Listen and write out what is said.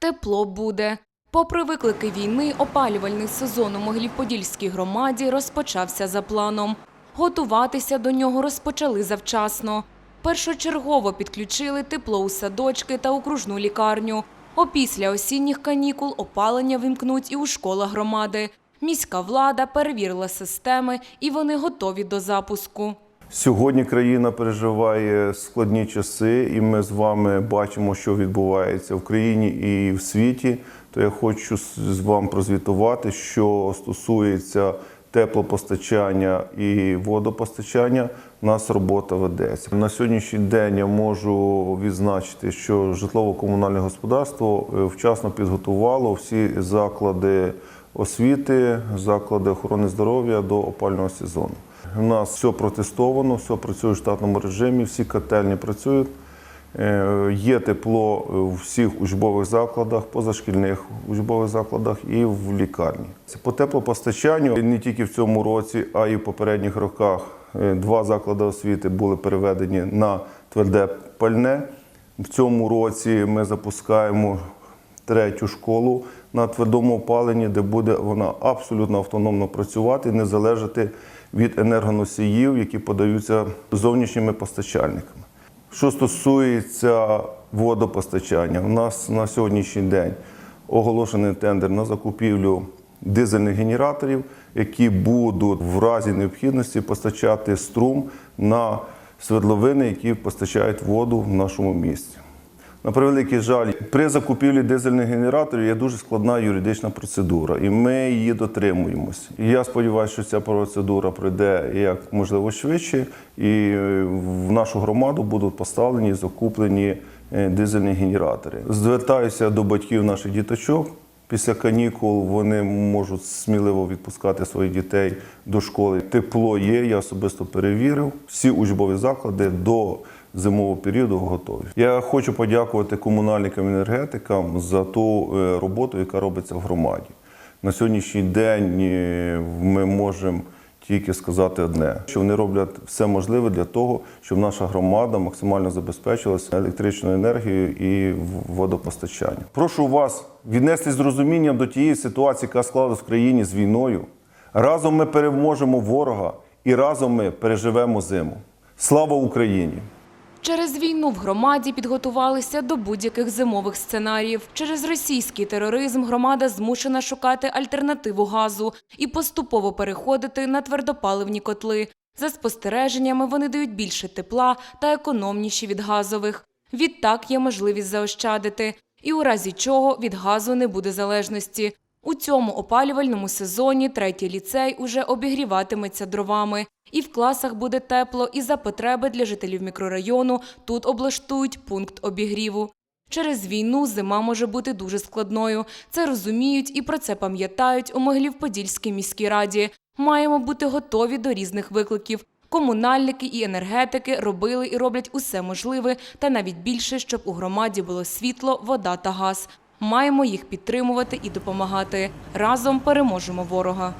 Тепло буде. Попри виклики війни, опалювальний сезон у Могилів-Подільській громаді розпочався за планом. Готуватися до нього розпочали завчасно. Першочергово підключили тепло у садочки та окружну лікарню. Опісля осінніх канікул опалення вимкнуть і у школах громади. Міська влада перевірила системи, і вони готові до запуску. Сьогодні країна переживає складні часи, і ми з вами бачимо, що відбувається в країні і в світі. То я хочу з з вам прозвітувати, що стосується теплопостачання і водопостачання. У нас робота ведеться. На сьогоднішній день я можу відзначити, що житлово-комунальне господарство е, вчасно підготувало всі заклади освіти, заклади охорони здоров'я до опального сезону. У нас все протестовано, все працює в штатному режимі, всі котельні працюють. Е, Є тепло у всіх учбових закладах, позашкільних учбових закладах і в лікарні. По теплопостачанню не тільки в цьому році, а й в попередніх роках е, два заклади освіти були переведені на тверде пальне. В цьому році ми запускаємо третю школу на твердому опаленні, де буде вона абсолютно автономно працювати, не залежати від енергоносіїв, які подаються зовнішніми постачальниками. Що стосується водопостачання, у нас на сьогоднішній день оголошений тендер на закупівлю дизельних генераторів, які будуть в разі необхідності постачати струм на свердловини, які постачають воду в нашому місті. На превеликий жаль, при закупівлі дизельних генераторів є дуже складна юридична процедура, і ми її дотримуємося. І я сподіваюся, що ця процедура пройде як можливо швидше, і е, в нашу громаду будуть поставлені закуплені е, дизельні генератори. Звертаюся до батьків наших діточок. Після канікул вони можуть сміливо відпускати своїх дітей до школи. Тепло є, я особисто перевірив. Всі учбові заклади до зимового періоду готові. Я хочу подякувати комунальникам енергетикам за ту е, роботу, яка робиться в громаді. На сьогоднішній день е, ми можемо тільки сказати одне, що вони роблять все можливе для того, щоб наша громада максимально забезпечилася електричною енергією і водопостачанням. Прошу вас віднести з розумінням до тієї ситуації, яка склалась в країні з війною. Разом ми переможемо ворога і разом ми переживемо зиму. Слава Україні! Через війну в громаді підготувалися до будь-яких зимових сценаріїв. Через російський тероризм громада змушена шукати альтернативу газу і поступово переходити на твердопаливні котли. За спостереженнями вони дають більше тепла та економніші від газових. Відтак є можливість заощадити, і у разі чого від газу не буде залежності. У цьому опалювальному сезоні третій ліцей уже обігріватиметься дровами. І в класах буде тепло, і за потреби для жителів мікрорайону тут облаштують пункт обігріву. Через війну зима може бути дуже складною. Це розуміють і про це пам'ятають у Могилів-Подільській міській раді. Маємо бути готові до різних викликів. Комунальники і енергетики робили і роблять усе можливе, та навіть більше, щоб у громаді було світло, вода та газ. Маємо їх підтримувати і допомагати. Разом переможемо ворога.